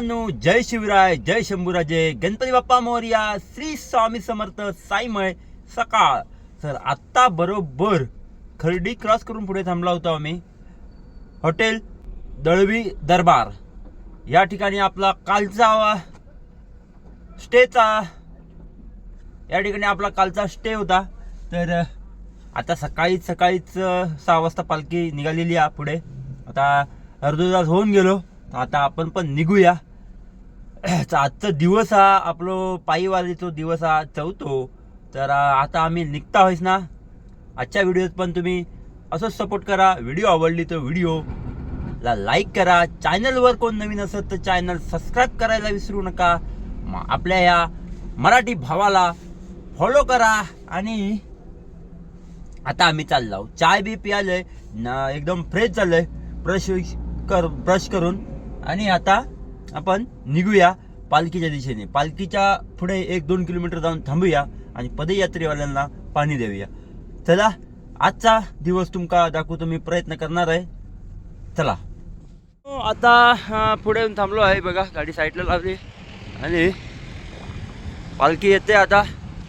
मित्रांनो जय शिवराय जय शंभूराजे. गणपती बाप्पा मोर्या श्री स्वामी समर्थ साईमय सकाळ. सर आत्ता बरोबर खर्डी क्रॉस करून पुढे थांबला होतो आम्ही. हॉटेल दळवी दरबार. या ठिकाणी आपला कालचा स्टेचा. या ठिकाणी आपला कालचा स्टे होता. तर आता सकाळीच सकाळीच सहा वाजता पालखी निघालेली आहे पुढे. आता अर्धा तास होऊन गेलो. आता आपण पण निघूया. आजचा दिवस हा आपलो पायीवारीचो दिवस हा चौथो तर आता आम्ही निघता होईस ना? आजच्या व्हिडिओत पण तुम्ही असंच सपोर्ट करा. व्हिडिओ आवडली तर व्हिडिओ ला लाईक करा. चॅनलवर कोण नवीन असेल तर चॅनल सबस्क्राईब करायला विसरू नका. आपल्या या मराठी भावाला फॉलो करा. आणि आता आम्ही चाललो. चाय बी पियालंय. न एकदम फ्रेश झालंय. ब्रश कर ब्रश करून. आणि आता आपण निघूया पालखीच्या दिशेने. पालखीच्या पुढे एक दोन किलोमीटर जाऊन थांबूया आणि पदयात्रेवाल्यांना पाणी देऊया. चला आजचा दिवस तुमका दाखवतो मी प्रयत्न करणार आहे. चला. हो, आता पुढे येऊन थांबलो आहे बघा गाडी साईडला लावली. आणि पालखी येते आता.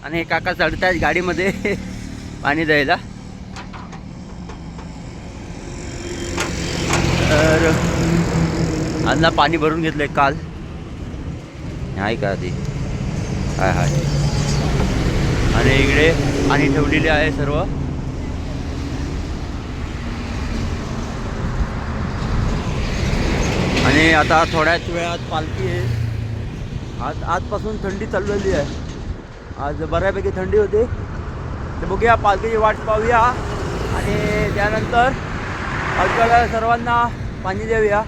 आणि काका चढत आहेत गाडीमध्ये. पाणी द्यायला. तर अन्ना पाणी भरून घेतलंय काल. आहे का ते हाय हाय. आणि इकडे पाणी ठेवलेले आहे सर्व. आणि आता थोड्याच वेळात पालखी आहे आज आजपासून थंडी चाललेली आहे. आज बऱ्यापैकी थंडी होती. तर बघूया पालखीची वाट पाहूया. आणि त्यानंतर पालखीला सर्वांना पाणी देऊया.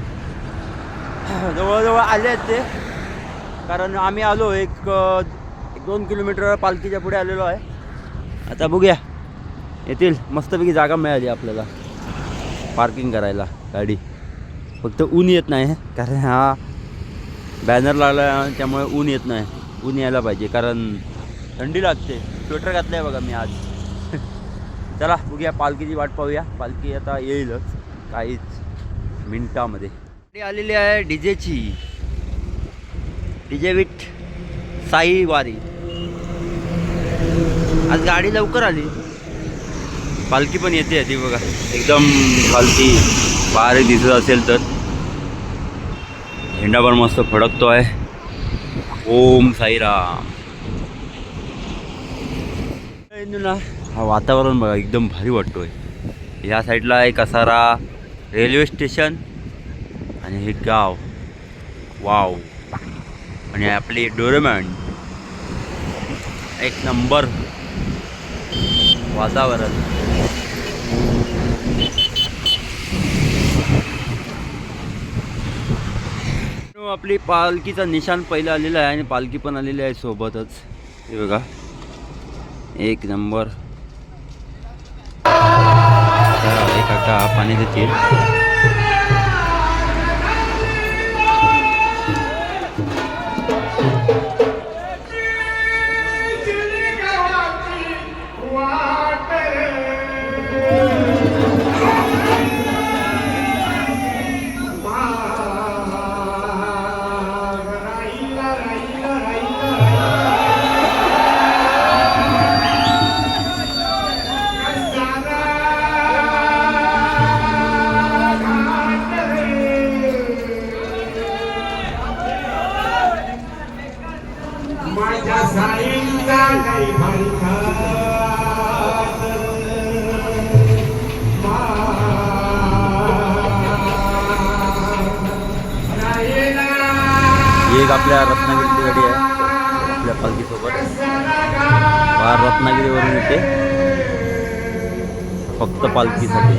जवळजवळ आले आहेत ते. कारण आम्ही आलो एक एक दोन किलोमीटर पालखीच्या पुढे आलेलो आहे. आता बघूया. येतील मस्तपैकी जागा मिळाली आपल्याला. पार्किंग करायला गाडी. फक्त ऊन येत नाही कारण हा बॅनर लागला त्यामुळे ऊन येत नाही. ऊन यायला पाहिजे कारण थंडी लागते. स्वेटर घातलं आहे बघा मी आज. चला बघूया पालखीची वाट पाहूया. पालखी आता येईलच काहीच मिनटामध्ये. आलेली आहे डीजेची. डीजे विथ साई वारी. आज गाडी लवकर आली. पालखी पण येते ती बघा. एकदम खालती बाहेर दिसत असेल तर. झेंडा पण मस्त फडकतो आहे ओम साईराम. ना हा वातावरण बघा एकदम भारी वाटतोय. ह्या साईडला आहे कसारा रेल्वे स्टेशन आणि हे गाव वाव. आणि आपली डोरेमॅन. एक नंबर वातावरण. आपली पालखीचा निशाण पहिलं आलेला आहे आणि पालखी पण आलेली आहे सोबतच. हे बघा. एक नंबर. आता पाणी देतील. एक आपल्या रत्नागिरीची गाडी आहे. आपल्या पालखीसोबत. फार रत्नागिरीवरून येते. फक्त पालखीसाठी.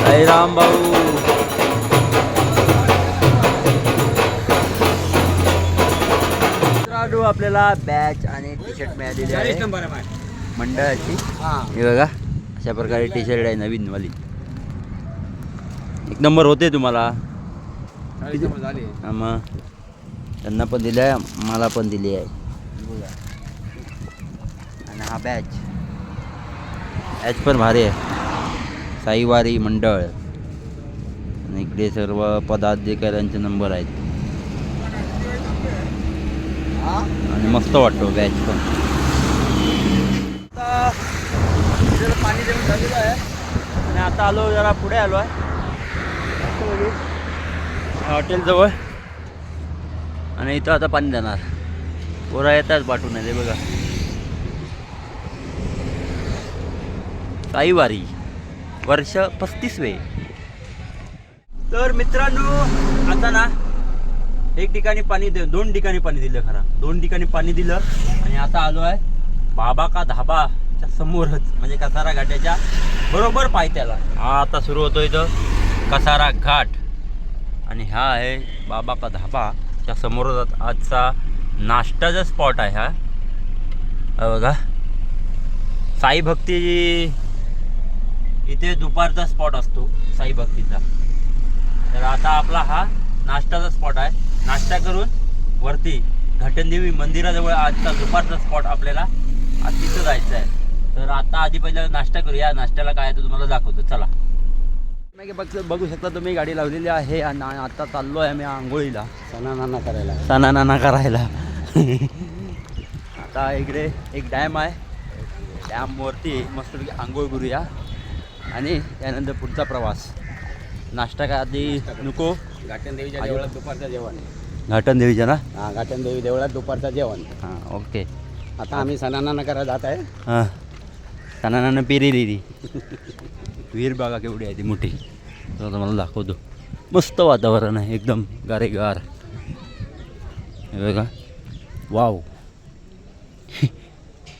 जय राम भाऊ आपल्याला बॅच आणि टी शर्ट मिळालेली आहे. मंडळाची. हे. बघा अशा प्रकारे टी शर्ट आहे नवीन वाली एक नंबर होते तुम्हाला. हा मग. त्यांना पण दिलं आहे मला पण दिली आहे. आणि हा बॅच ॲच पण भारी आहे. साईवारी मंडळ. आणि इकडे सर्व पदाधिकाऱ्यांचे नंबर आहेत. आणि मस्त वाटतो बॅच पण आता इथं झालेलं आहे. आणि आता आलो जरा पुढे आलो आहे. हॉटेलजवळ आणि इथं आता पाणी देणार पोरा येतात पाठवून ते बघा. साईवारी वर्ष पस्तीसवे तर मित्रांनो आता ना एक ठिकाणी पाणी दे दोन ठिकाणी पाणी दिलं खरा. दोन ठिकाणी पाणी दिलं. आणि आता आलो आहे बाबा का धाबा. घाटाच्या समोरच म्हणजे कसारा घाटाच्या बरोबर पायथ्याला. हा आता सुरू होतो इथं कसारा घाट. आणि हा आहे बाबा का धाबाच्या समोरच आजचा नाश्ताचा स्पॉट आहे हा. बघा. साई भक्ती इथे दुपारचा स्पॉट असतो साई भक्तीचा. तर आता आपला हा नाश्ताचा स्पॉट आहे. नाश्ता करून वरती घटनदेवी मंदिराजवळ आजचा दुपारचा स्पॉट आपल्याला आज तिथं जायचं आहे. तर आता आधी पहिला नाश्ता करूया. नाश्त्याला काय आहे ते तुम्हाला दाखवतो. चला. मागे बघ बघू शकता तुम्ही गाडी लावलेली आहे आणि आता चाललो आहे आम्ही आंघोळीला. सणा नाना करायला. सणा नाना करायला. आता इकडे एक डॅम आहे. डॅमवरती मस्तपैकी आंघोळ करूया. आणि त्यानंतर पुढचा प्रवास. नाश्ता काय आधी नको. घाटन देवीच्या देवळात दुपारचं जेवण. घाटन देवीच्या ना? हा घाटन देवी देवळात दुपारचं जेवण. हां ओके. आता आम्ही सणा नाना करायला जात आहे. हां. कानानं नाना पेरेली ती. वीर बागा केवढी आहे ती मोठी. तर तुम्हाला दाखवतो. मस्त वातावरण आहे एकदम. गारेगार. हे बघा. वाव.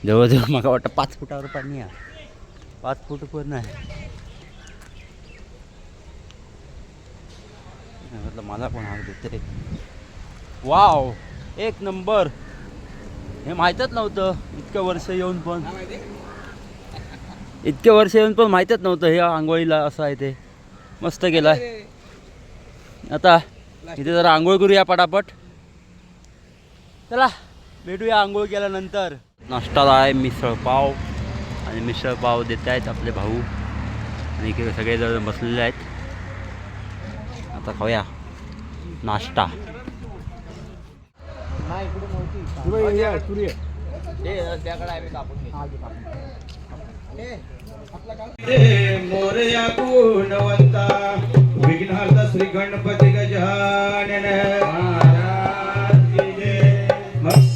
जवळजवळ मला वाटतं पाच फुटावर पाणी आहे. पाच फूट पण आहे. म्हटलं मला पण हाक तरी रे. वाव. एक नंबर. हे माहीतच नव्हतं. इतकं वर्ष येऊन पण. इतके वर्ष येऊन पण माहीतच नव्हतं हे आंघोळीला असं आहे ते. मस्त केलं आहे आता इथे जरा आंघोळ करूया पटापट. चला भेटूया आंघोळ केल्यानंतर. नाश्ताला आहे मिसळपाव आणि मिसळपाव देत आहेत आपले भाऊ. आणि इकडे सगळेजण बसलेले आहेत. आता खाऊया नाश्ता. मोरया श्री गणपती गजानन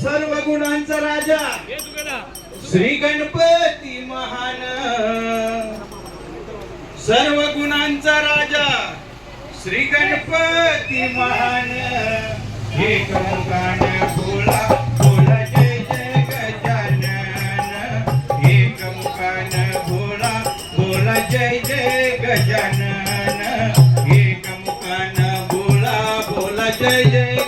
सर्व गुणांचा राजा श्री गणपती महान. सर्व गुणांचा राजा श्री गणपती महान हे जय जय गजानन एक मुखान बोला बोला जय जय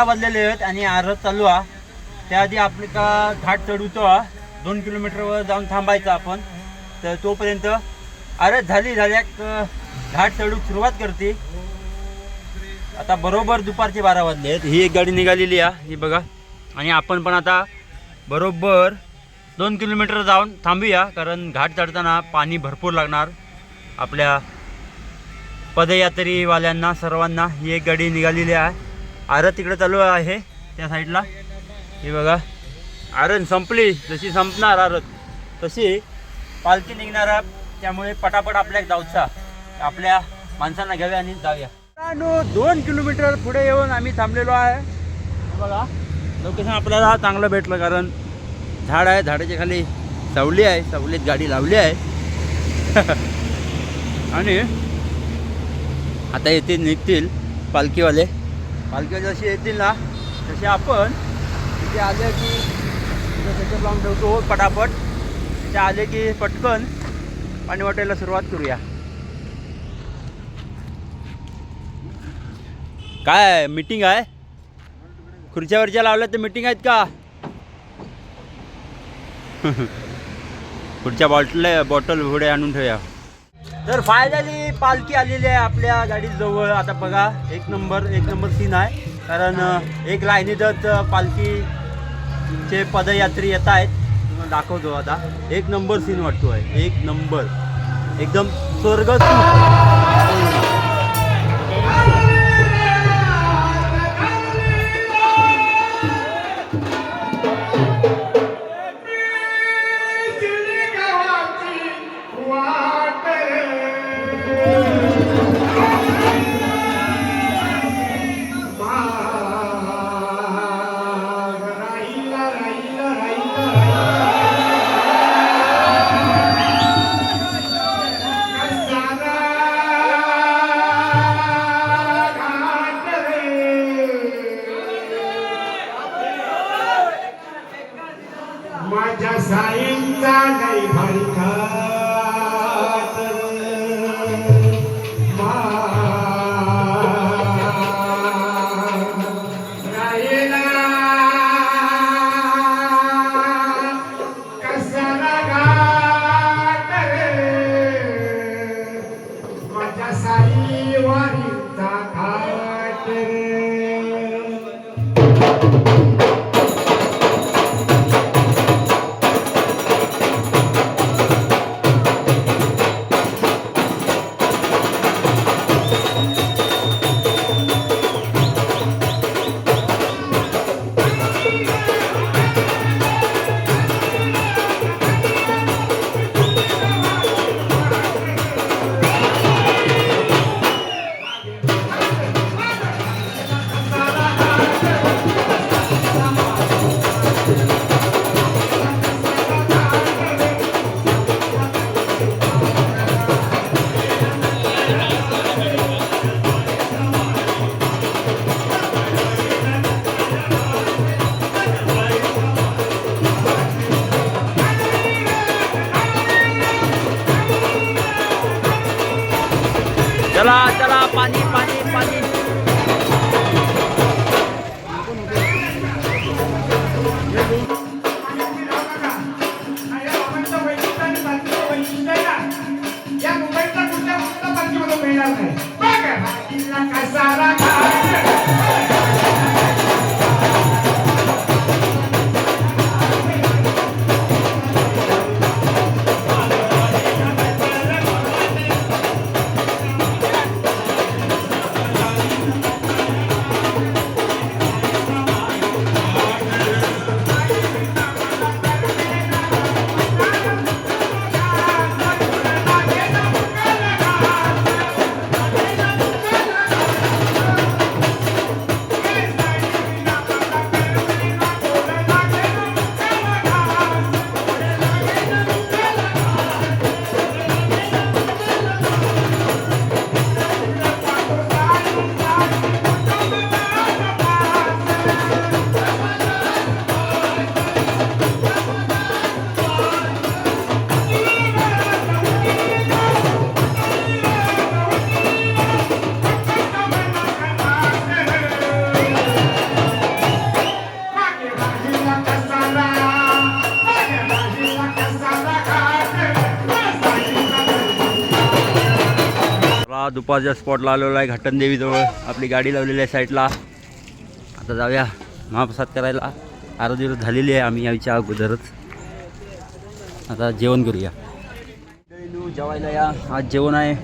बारा वाजलेले आहेत आणि आरत चालू आहे. त्याआधी आपण का घाट चढवतो दोन किलोमीटरवर जाऊन थांबायचं आपण. तर तोपर्यंत आरत झाली झाल्या घाट चढू सुरुवात करते. आता बरोबर दुपारचे बारा वाजले आहेत. ही एक गाडी निघालेली आहे. ही बघा. आणि आपण पण आता बरोबर दोन किलोमीटर जाऊन थांबूया. कारण घाट चढताना पाणी भरपूर लागणार. आपल्या पदयात्रीवाल्यांना सर्वांना ही एक गाडी निघालेली आहे. आरं तिकडे चालू आहे त्या साईडला. हे बघा. आरण संपली जशी संपणार आरत. तशी पालखी निघणार आहे. त्यामुळे पटापट आपल्या जाऊचा. आपल्या माणसांना घ्याव्या आणि जाऊया. दोन किलोमीटर पुढे येऊन आम्ही थांबलेलो आहे. बघा. लोकेशन आपल्याला चांगलं भेटलं कारण झाड आहे. झाडाच्या खाली सावली आहे. सावलीत गाडी लावली आहे. आणि आता येथे निघतील पालखीवाले. पालखीवाले जशी येतील ना तसे आपण तिथे आले की त्याच्या त्याच्यात लावून ठेवतो. हो, पटापट. तिथे आले की पटकन पाणी वाटायला सुरुवात करूया. काय मीटिंग आहे? खुर्च्यावरच्या लावल्या तर मीटिंग आहेत का? पुढच्या बॉटल बॉटल पुढे आणून ठेवूया. तर फायनली पालखी आलेली आहे आपल्या गाडीजवळ आता बघा एक नंबर एक नंबर सीन आहे. कारण एक लाईनीतच पालखीचे पदयात्री येत आहेत. दाखवतो आता. एक नंबर सीन वाटतो आहे एक नंबर एकदम स्वर्ग दुपारच्या स्पॉटला आलेलो आहे घाटन देवीजवळ आपली गाडी लावलेली आहे साईडला आता जाऊया महाप्रसाद करायला. आरोग्य झालेली आहे आम्ही याच्या अगोदरच. आता जेवण करूया. जेवायला या. आज जेवण आहे.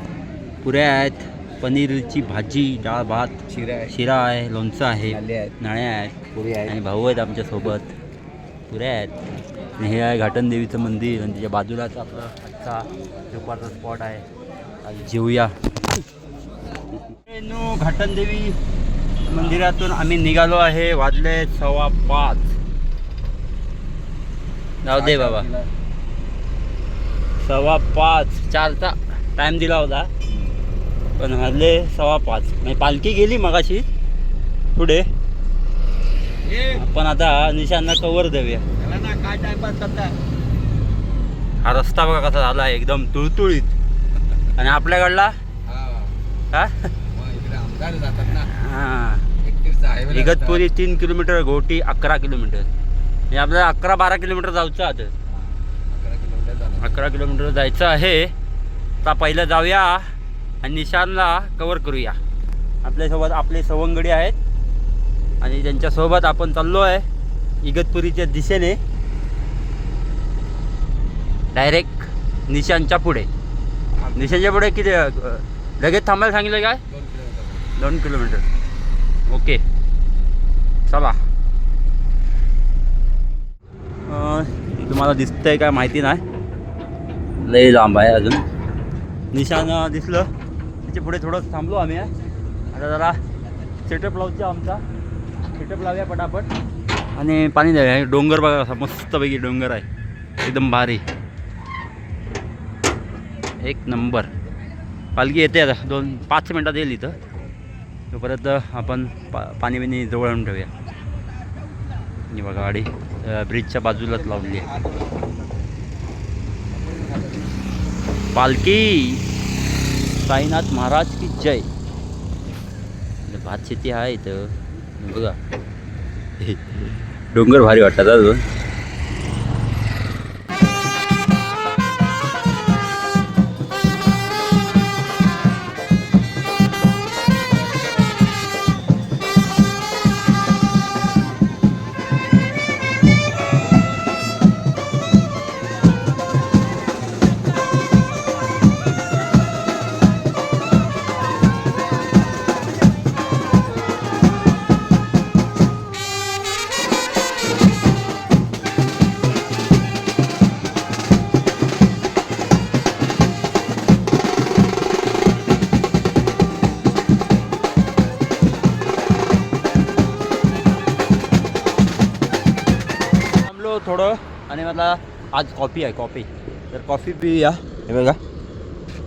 पुऱ्या आहेत पनीरची भाजी डाळ भात शिरा शिरा आहे लोणचं आहे नाले आहेत. नाण्या आहेत पुरी आणि भाऊ आहेत आमच्यासोबत पुऱ्या आहेत. आणि हे आहे घाटन देवीचं मंदिर आणि त्याच्या बाजूलाच आपलं आजचा दुपारचा स्पॉट आहे. आज जेवूया नो घाटन देवी मंदिरातून आम्ही निघालो आहे. वाजले सव्वा पाच. जाऊ दे बाबा. सव्वा पाच. चारचा टाईम दिला होता. पण वाजले सव्वा पाच. म्हणजे पालखी गेली मगाशी. पुढे. आपण आता निशांना कवर देऊया. काय टाइमपास करता? हा रस्ता बघा कसा झाला आहे एकदम तुळतुळीत. आणि आपल्याकडला? हा? इकडे आमदार जातात ना. हा. एकतीसचा हायवे इगतपुरी तीन किलोमीटर घोटी अकरा किलोमीटर. म्हणजे आपल्याला अकरा बारा किलोमीटर जायचं आता. अकरा किलोमीटर झालं. अकरा किलोमीटर जायचं आहे. आता पहिलं जाऊया आणि निशानला कवर करूया. आपल्यासोबत आपले सवंगडी आहेत. आणि त्यांच्यासोबत आपण चाललो आहे इगतपुरीच्या दिशेने. डायरेक्ट निशांच्या पुढे. निशांच्या पुढे किती अ, लगेच थांबायला सांगितलं काय? दोन दोन किलोमीटर. ओके. चला. तुम्हाला दिसतंय काय माहिती नाही. लई लांब आहे अजून. निशाण दिसलं. त्याच्या पुढे थोडं थांबलो आम्ही आता जरा सेटअप लावूच्या आमचा. सेटअप लावूया पटापट. आणि पाणी द्यावे डोंगर बघा असा मस्तपैकी डोंगर आहे. एकदम भारी. एक नंबर. पालखी येते आता. दोन पाच मिनटात येईल इथं. तोपर्यंत आपण पा पाणी बिणी जवळ आणून ठेवूया. ही बघा गाडी ब्रिजच्या बाजूलाच लावली आहे. पालखी! साईनाथ महाराज की जय. भात शेती आहे इथं. बघा. डोंगर भारी वाटतात अजून. थोडं आणि मला आज कॉफी आहे कॉफी. तर कॉफी पिऊया. हे बघा.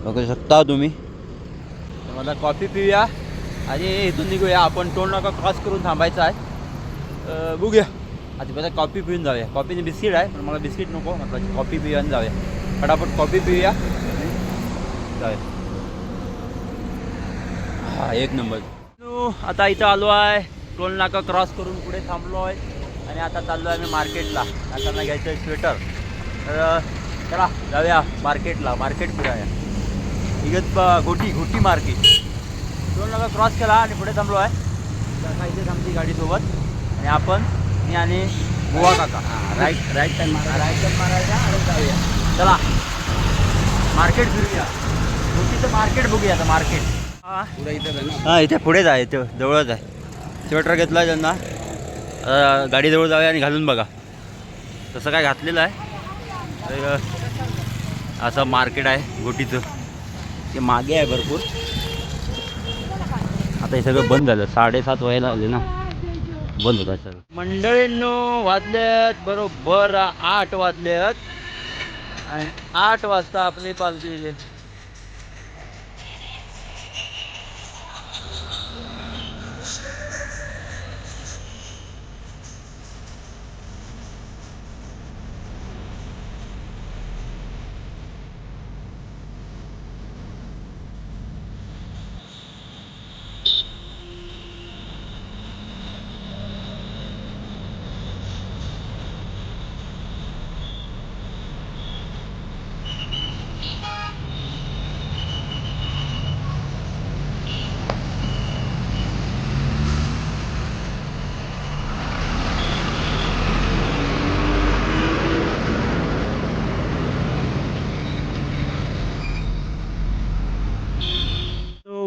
बघू शकता तुम्ही. तर मला कॉफी पिऊया. आणि इथून निघूया. आपण टोल नाका क्रॉस करून थांबायचं आहे. बघूया. आधी पहिला कॉफी पिऊन जाऊया. कॉफीने बिस्किट आहे पण मला बिस्किट नको. म्हटलं कॉफी पिऊया आणि जाऊया. फटाफट कॉफी पिऊया. जाऊया. हा एक नंबर. आता इथं आलो आहे. टोल नाका क्रॉस करून पुढे थांबलो आहे. आणि आता चाललो आहे मी मार्केटला. आता घ्यायचं आहे स्वेटर तर चला जाऊया मार्केटला. मार्केट फिराया इगत घोटी घोटी मार्केट. टोल नाका क्रॉस केला आणि पुढे थांबलो आहे. तर काही इथे थांबली गाडीसोबत आणि आपण मी आणि गोवा काका. Right right time right turn मारायचा आणि जाऊया. चला मार्केट फिरूया. घोटीचं मार्केट बघूया आता मार्केट. हां इथं पुढेच आहे इथे जवळच आहे. स्वेटर घेतला त्यांना. गाडीजवळ जाऊया आणि घालून बघा. तसं काय घातलेलं आहे. तर असं मार्केट आहे गोटीचं. ते मागे आहे भरपूर. आता हे सगळं बंद झालं. साडेसात व्हायला आले ना. बंद होतं सगळं. मंडळींनो वाजल्यात बरोबर आठ वाजल्यात आणि आठ वाजता आपली पालखी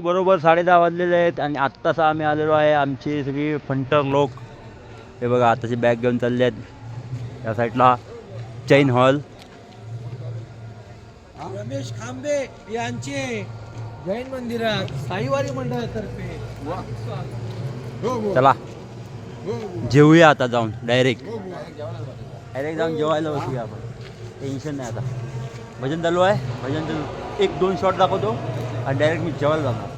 बरोबर साडे दहा वाजलेले आहेत आणि आत्ताचा आम्ही आलेलो आहे. आमची सगळी फंटर लोक. हे बघा आताची बॅग घेऊन चालले आहेत. या साईडला चैन हॉल. रमेश खांबे यांचे जैन मंदिरात साईवारी मंडळातर्फे. चला. जेवूया आता जाऊन डायरेक्ट डायरेक्ट जाऊन जेवायला बसूया आपण. टेन्शन नाही आता. भजन चालू आहे? भजन चालू. एक दोन शॉट दाखवतो. आणि डायरेक्ट मी जेवायला जाणार.